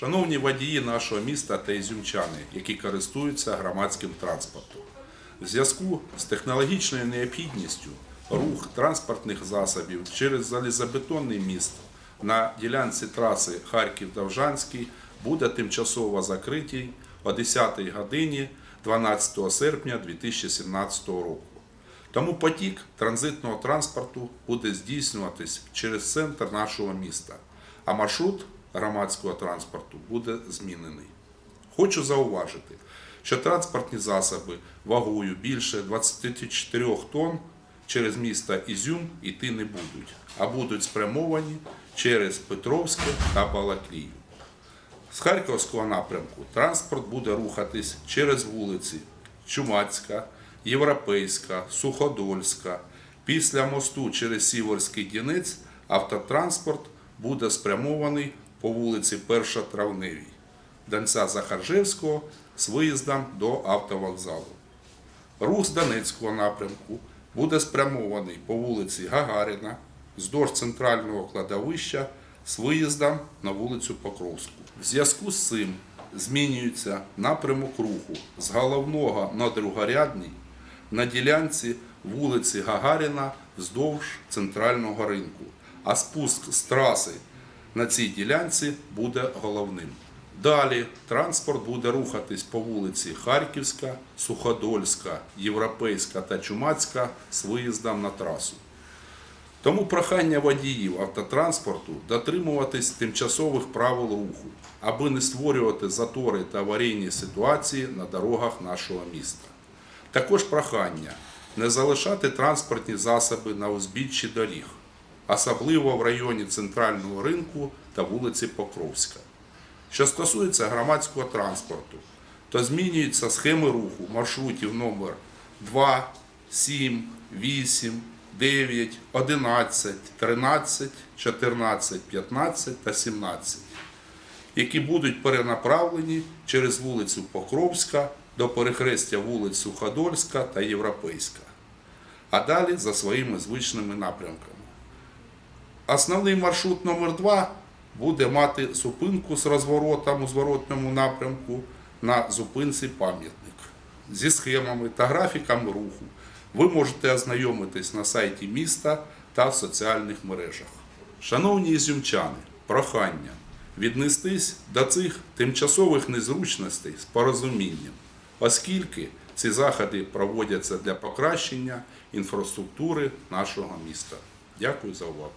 Шановні водії нашого міста та ізюмчани, які користуються громадським транспортом, в зв'язку з технологічною необхідністю рух транспортних засобів через залізобетонний міст на ділянці траси Харків-Довжанський буде тимчасово закритий о 10 годині 12 серпня 2017 року. Тому потік транзитного транспорту буде здійснюватись через центр нашого міста, а маршрут громадського транспорту буде змінений. Хочу зауважити, що транспортні засоби вагою більше 24 тонн через місто Ізюм йти не будуть, а будуть спрямовані через Петровське та Балаклію. З Харківського напрямку транспорт буде рухатись через вулиці Чумацька, Європейська, Суходольська. Після мосту через Сіверський Дінець автотранспорт буде спрямований по вулиці Перша Травневій, Донця Захаржевського з виїздом до автовокзалу. Рух з Донецького напрямку буде спрямований по вулиці Гагаріна вздовж центрального кладовища з виїздом на вулицю Покровську. В зв'язку з цим змінюється напрямок руху з головного на другорядний на ділянці вулиці Гагаріна вздовж центрального ринку, а спуск з траси на цій ділянці буде головним. Далі транспорт буде рухатись по вулиці Харківська, Суходольська, Європейська та Чумацька з виїздом на трасу. Тому прохання водіїв автотранспорту дотримуватись тимчасових правил руху, аби не створювати затори та аварійні ситуації на дорогах нашого міста. Також прохання не залишати транспортні засоби на узбіччі доріг, особливо в районі центрального ринку та вулиці Покровська. Що стосується громадського транспорту, то змінюються схеми руху маршрутів номер 2, 7, 8, 9, 11, 13, 14, 15 та 17, які будуть перенаправлені через вулицю Покровська до перехрестя вулиць Суходольська та Європейська, а далі за своїми звичними напрямками. Основний маршрут номер 2 буде мати зупинку з розворотом у зворотному напрямку на зупинці пам'ятник. Зі схемами та графіками руху ви можете ознайомитись на сайті міста та в соціальних мережах. Шановні ізюмчани, прохання віднестись до цих тимчасових незручностей з порозумінням, оскільки ці заходи проводяться для покращення інфраструктури нашого міста. Дякую за увагу.